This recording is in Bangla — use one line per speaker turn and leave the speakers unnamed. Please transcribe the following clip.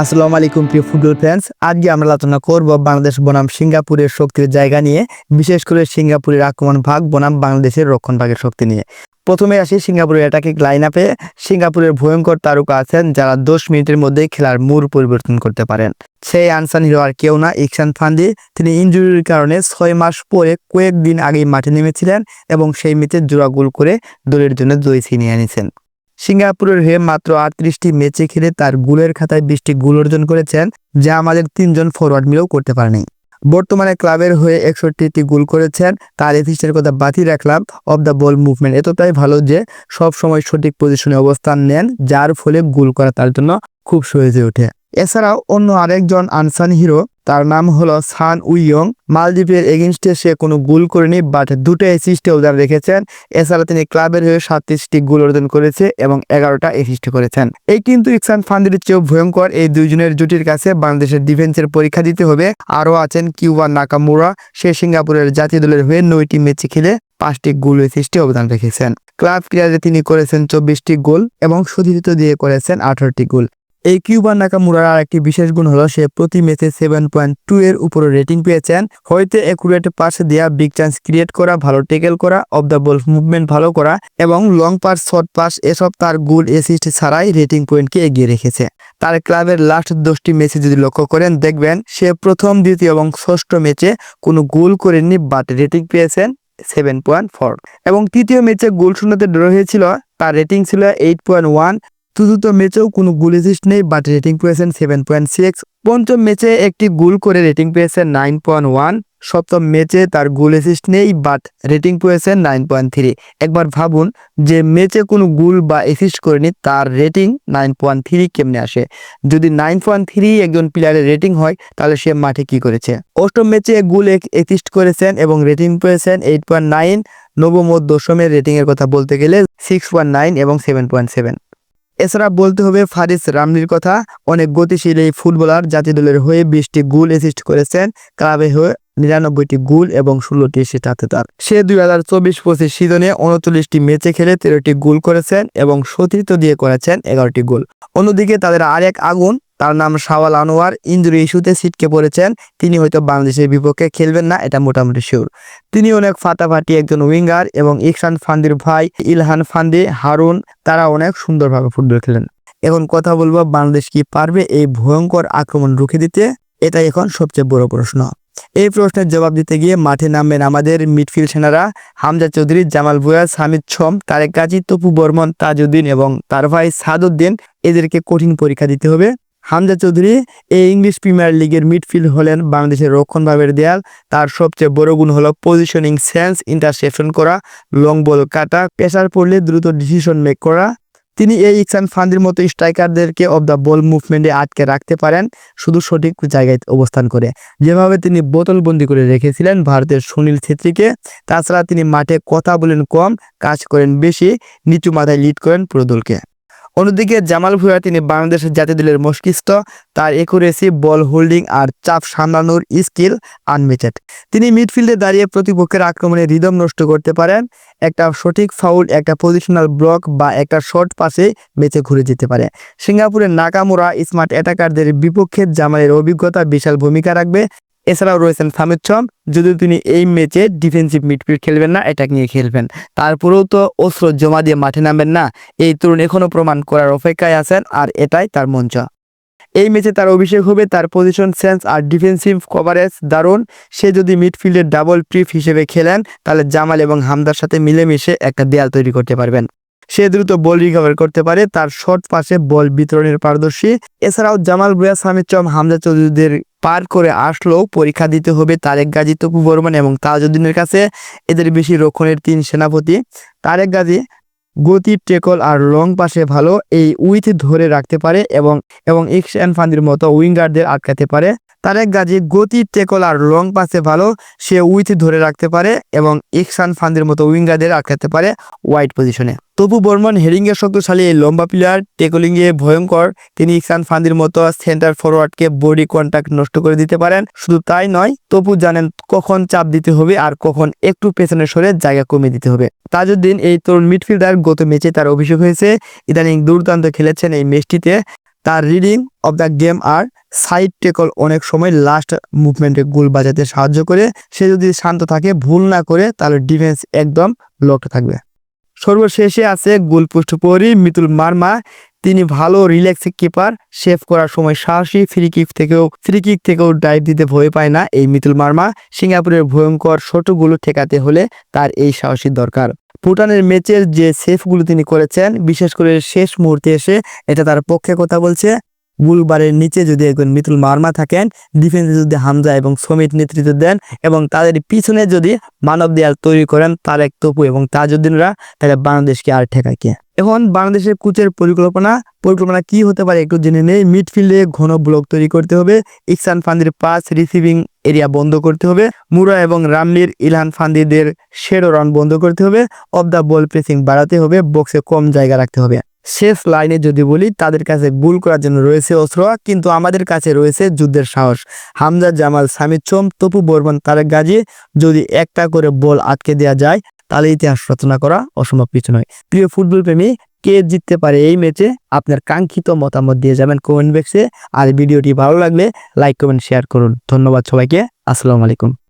আসসালামু আলাইকুম প্রিয় ফুটবল ফ্যান্স আজকে আমরা আলোচনা করব বাংলাদেশ বনাম সিঙ্গাপুরের শক্তির জায়গা নিয়ে, বিশেষ করে সিঙ্গাপুরের আক্রমণ ভাগ বনাম বাংলাদেশের রক্ষণ ভাগের শক্তি নিয়ে। প্রথমে আসি সিঙ্গাপুরের অ্যাটাকিং লাইন আপে সিঙ্গাপুরের ভয়ঙ্কর তারকা আছেন যারা দশ মিনিটের মধ্যে খেলার মূর পরিবর্তন করতে পারেন। সেই আনসান হিরো আর কেউ না, ইকসান ফান্দি। তিনি ইনজুরির কারণে ছয় মাস পরে কয়েকদিন আগেই মাঠে নেমেছিলেন এবং সেই ম্যাচে জোড়া গোল করে দলের জন্য জয় ছিনিয়ে আনিছেন সিঙ্গাপুরের হয়ে মাত্র আটত্রিশটি ম্যাচে খেলে তার গোলের খাতায় বিশটি গোল অর্জন করেছেন, যা আমাদের তিনজন ফরওয়ার্ড মিলেও করতে পারেনি। বর্তমানে ক্লাবের হয়ে একষট্টিটি গোল করেছেন, তার এথিস্টের কথা বাতিল রাখলাম অফ দ্য বল মুভমেন্ট এতটাই ভালো যে সব সময় সঠিক পজিশনে অবস্থান নেন, যার ফলে গোল করা তার জন্য খুব সহজে ওঠে। এছাড়াও অন্য আরেকজন আনসান হিরো তার নাম হলো সান উইয়ং। মালদ্বীপের এগেনস্টে সে কোনো গোল করেনি বাট দুটো অ্যাসিস্টে অবদান রেখেছেন। এছাড়া তিনি ক্লাবের হয়ে সাতত্রিশটি গোল অর্জন করেছে এবং এগারোটা অ্যাসিস্ট করেছেন। এই কিন্তু ইকসান ফান্দির চেয়েও ভয়ঙ্কর এই দুইজনের জুটির কাছে বাংলাদেশের ডিফেন্সের পরীক্ষা দিতে হবে। আরও আছেন কিউবা নাকামুরা। সে সিঙ্গাপুরের জাতীয় দলের হয়ে নয়টি ম্যাচে খেলে পাঁচটি গোল অ্যাসিস্টে অবদান রেখেছেন। ক্লাব ক্রিয়ারে তিনি করেছেন চব্বিশটি গোল এবং সতীর্থ দিয়ে করেছেন আঠারোটি গোল। এই কিউবান নাকামুরার আর একটি বিশেষ গুণ হলো সে প্রতি ম্যাচে সেভেন পয়েন্ট টু এর উপরে রেটিং পেয়েছেন। হয়তো একুরেট পাস দেওয়া বিগ চান্স ক্রিয়েট করা, ভালো টেকেল করা অফ দ্য বল মুভমেন্ট ভালো করা এবং লং পাস শর্ট পাস এসব তার গোল অ্যাসিস্ট ছাড়াই রেটিং পয়েন্টকে এগিয়ে রেখেছে। তার ক্লাবের লাস্ট দশটি ম্যাচে যদি লক্ষ্য করেন, দেখবেন সে প্রথম, দ্বিতীয় এবং ষষ্ঠ ম্যাচে কোনো গোল করেননি বাট রেটিং পেয়েছেন সেভেন পয়েন্ট ফোর এবং তৃতীয় ম্যাচে গোল শূন্যতে ড্র হয়েছিল, তার রেটিং ছিল এইট পয়েন্ট ওয়ান চতুর্থ ম্যাচেও কোনো গোল অ্যাসিস্ট নেই বাট রেটিং পেয়েছেন সেভেন পয়েন্ট সিক্স পঞ্চম ম্যাচে একটি গোল করে রেটিং পেয়েছেন নাইন পয়েন্ট ওয়ান সপ্তম ম্যাচে তার গোল অ্যাসিস্ট নেই বাট রেটিং পেয়েছেন নাইন পয়েন্ট থ্রি একবার ভাবুন, যে ম্যাচে কোনো গোল বা অ্যাসিস্ট করেনি, তার রেটিং নাইন পয়েন্ট থ্রি কেমনে আসে? যদি নাইন পয়েন্ট থ্রি একজন প্লেয়ারের রেটিং হয়, তাহলে সে মাঠে কি করেছে? অষ্টম ম্যাচে গোল অ্যাসিস্ট করেছেন এবং রেটিং পেয়েছেন এইট পয়েন্ট নাইন নবম ও দশমের রেটিংয়ের কথা বলতে গেলে সিক্স পয়েন্ট নাইন এবং সেভেন পয়েন্ট সেভেন এছাড়া বলতে হবে ফারিস রামলির কথা। অনেক গতিশীল এই ফুটবলার জাতীয় দলের হয়ে বিশটি গোল অ্যাসিস্ট করেছেন। ক্লাবে হয়ে নিরানব্বইটি গোল এবং ষোলোটি এসিস্ট হাতে তার। সে দুই হাজার চব্বিশ পঁচিশ সিজনে উনচল্লিশটি ম্যাচে খেলে তেরোটি গোল করেছেন এবং সতীর্থ দিয়ে করেছেন এগারোটি গোল। অন্যদিকে তাদের আরেক আগুন তার নাম শাওয়াল আনোয়ার। ইঞ্জুরি ইস্যুতে ছিটকে পড়েছেন। তিনি হয়তো বাংলাদেশের বিপক্ষে খেলবেন না, এটা মোটামুটি শিওর তিনি অনেক ফাটাফাটি একজন উইঙ্গার এবং ইকসান ফান্দির ভাই ইলহান ফান্দি, হারুন, তারা অনেক সুন্দরভাবে ফুটবল খেলেন। এখন কথা বলব, বাংলাদেশ কি পারবে এই ভয়ঙ্কর আক্রমণ রুখে দিতে? এটা এখন সবচেয়ে বড় প্রশ্ন। এই প্রশ্নের জবাব দিতে গিয়ে মাঠে নামবেন আমাদের মিডফিল্ড সেনারা হামজা চৌধুরী, জামাল ভুয়াস হামিদ ছম, তারেক গাজী, তপু বর্মন, তাজউদ্দিন এবং তার ভাই সাদউদ্দিন। এদেরকে কঠিন পরীক্ষা দিতে হবে। হামজা চৌধুরী এই ইংলিশ প্রিমিয়ার লিগের মিডফিল্ড হলেন বাংলাদেশের রক্ষণ ভাবের দেয়াল। তার সবচেয়ে বড় গুণ হলো পজিশনিং সেন্স ইন্টারসেপশন করা লং বল কাটা প্রেসার পড়লে দ্রুত ডিসিশন মেক করা। তিনি এই ইকসান ফান্দির মতো স্ট্রাইকারদেরকে অব দ্য বল মুভমেন্টে আটকে রাখতে পারেন, শুধু সঠিক জায়গায় অবস্থান করে। যেভাবে তিনি বোতলবন্দি করে রেখেছিলেন ভারতের সুনীল ছেত্রীকে, তাছাড়া তিনি মাঠে কথা বলেন কম, কাজ করেন বেশি, নিচু মাথায় লিড করেন পুরো দলকে। অন্যদিকে জামাল ভুঁইয়া তিনি বাংলাদেশের জাতীয় দলের মস্তিষ্ক, তার একুরেসি বল হোল্ডিং আর চাপ সামলানোর স্কিল আনমিটেড তিনি মিডফিল্ডে দাঁড়িয়ে প্রতিপক্ষের আক্রমণে রিদম নষ্ট করতে পারেন, একটা সঠিক ফাউল একটা পজিশনাল ব্লক বা একটা শর্ট পাসে বেঁচে ঘুরে যেতে পারে। সিঙ্গাপুরের নাকামুরা স্মার্ট অ্যাটাকারদের বিপক্ষে জামালের অভিজ্ঞতা বিশাল ভূমিকা রাখবে। এছাড়াও রয়েছেন সামিদ ছম যদি তিনি এই ম্যাচে ডিফেন্সিভ মিডফিল্ড খেলবেন না অ্যাটাক নিয়ে খেলবেন। তারপরেও তো অস্ত্র জমা দিয়ে মাঠে নামবেন না। এই তরুণ এখনও প্রমাণ করার অপেক্ষায় আছেন, আর এটাই তার মঞ্চ। এই ম্যাচে তার অভিষেক হবে, তার পজিশন সেন্স আর ডিফেন্সিভ কভারেজ দারুণ। সে যদি মিডফিল্ডের ডাবল ট্রিপ হিসেবে খেলেন, তাহলে জামাল এবং হামদার সাথে মিলেমিশে একটা দেয়াল তৈরি করতে পারবেন। সে দ্রুত বল রিকভার করতে পারে। তার শর্ট পাশে বল বিতরণের পারদর্শী। এছাড়াও জামাল বুয়া সামিদ চম, হামজা চৌধুরীদের পার করে আসলেও পরীক্ষা দিতে হবে তারেক গাজী, তপু বর্মন এবং তাজউদ্দিনের কাছে। এদের বেশি রক্ষণের তিন সেনাপতি। তারেক গাজী গতি, টেকল আর লং পাশে ভালো এই উইথ ধরে রাখতে পারে এবং এবং ইকশান ফান্দির মতো উইঙ্গারদের আটকাতে পারে। তারেক গাজী গতি, টেকল আর লং পাশে ভালো সে উইথ ধরে রাখতে পারে এবং ইকসান ফান্দির মতো উইঙ্গারদের আটকাতে পারে ওয়াইড পজিশনে। তপু বর্মন হেরিং এর শক্তিশালী এই লম্বা প্লেয়ার টেকলিং এ ভয়ঙ্কর। তিনি ইকসান ফান্দির মতো সেন্টার ফরওয়ার্ডকে বডি কন্ট্যাক্ট নষ্ট করে দিতে পারেন। শুধু তাই নয় তপু জানেন কখন চাপ দিতে হবে আর কখন একটু পেছনে সরে জায়গা কমিয়ে দিতে হবে। তাজউদ্দিন এই তরুণ মিডফিল্ডার গত ম্যাচে তার অভিষেক হয়েছে। ইদানিং দুর্দান্ত খেলেছেন এই ম্যাচটিতে তার রিডিং অফ দ্য গেম আর সাইড টেকল অনেক সময় লাস্ট মুভমেন্টে গোল বাজাতে সাহায্য করে। সে যদি শান্ত থাকে, ভুল না করে তাহলে ডিফেন্স একদম লকড থাকবে। সর্বশেষে আছে গোলপোস্ট পরি মিতুল মার্মা। তিনি ভালো রিল্যাক্স কিপার সেভ করার সময় সাহসী ফ্রি কিক থেকেও ফ্রি কিক থেকেও ডাইভ দিতে ভয় পায় না এই মিতুল মার্মা। সিঙ্গাপুরের ভয়ঙ্কর শটগুলো ঠেকাতে হলে তার এই সাহসী দরকার। ভুটানের ম্যাচের যে সেফগুলো তিনি করেছেন, বিশেষ করে শেষ মুহূর্তে এসে এটা তার পক্ষে কথা বলছে। বুলবারের নিচে যদি একজন মিতুল মার্মা থাকেন ডিফেন্সে যদি হামজা এবং সমিত নেতৃত্ব দেন এবং তাদের পিছনে যদি মানব দেয়াল তৈরি করেন, তারেক তপু এবং তাজউদ্দিনরা, তাহলে বাংলাদেশকে আর ঠেকায় কে এখন বাংলাদেশের কোচের পরিকল্পনা পরিকল্পনা কি হতে পারে একটু জেনে নেই। মিডফিল্ডে ঘন ব্লক তৈরি করতে হবে। ইকসান ফান্দির পাস রিসিভিং এরিয়া বন্ধ করতে হবে। মুরা এবং রামলির ইলহান ফান্দিদের শেডো রান বন্ধ করতে হবে। অফ দ্য বল প্রেসিং বাড়াতে হবে। বক্সে কম জায়গা রাখতে হবে। শেষ লাইনে যদি বলি, তাদের কাছে গোল করার জন্য রয়েছে অস্ত্র কিন্তু আমাদের কাছে রয়েছে যুদ্ধের সাহস। হামজা, জামাল, সামিদ চোম তপু, বর্মন, তারেক গাজী, যদি একটা করে বল আটকে দেওয়া যায়, তাহলে ইতিহাস রচনা করা অসম্ভব কিছু নয়। প্রিয় ফুটবল প্রেমী কে জিততে পারে এই ম্যাচে আপনার কাঙ্ক্ষিত মতামত দিয়ে যাবেন কমেন্ট বক্সে আর ভিডিওটি ভালো লাগলে লাইক কমেন্ট শেয়ার করুন। ধন্যবাদ সবাইকে। আসসালামু আলাইকুম।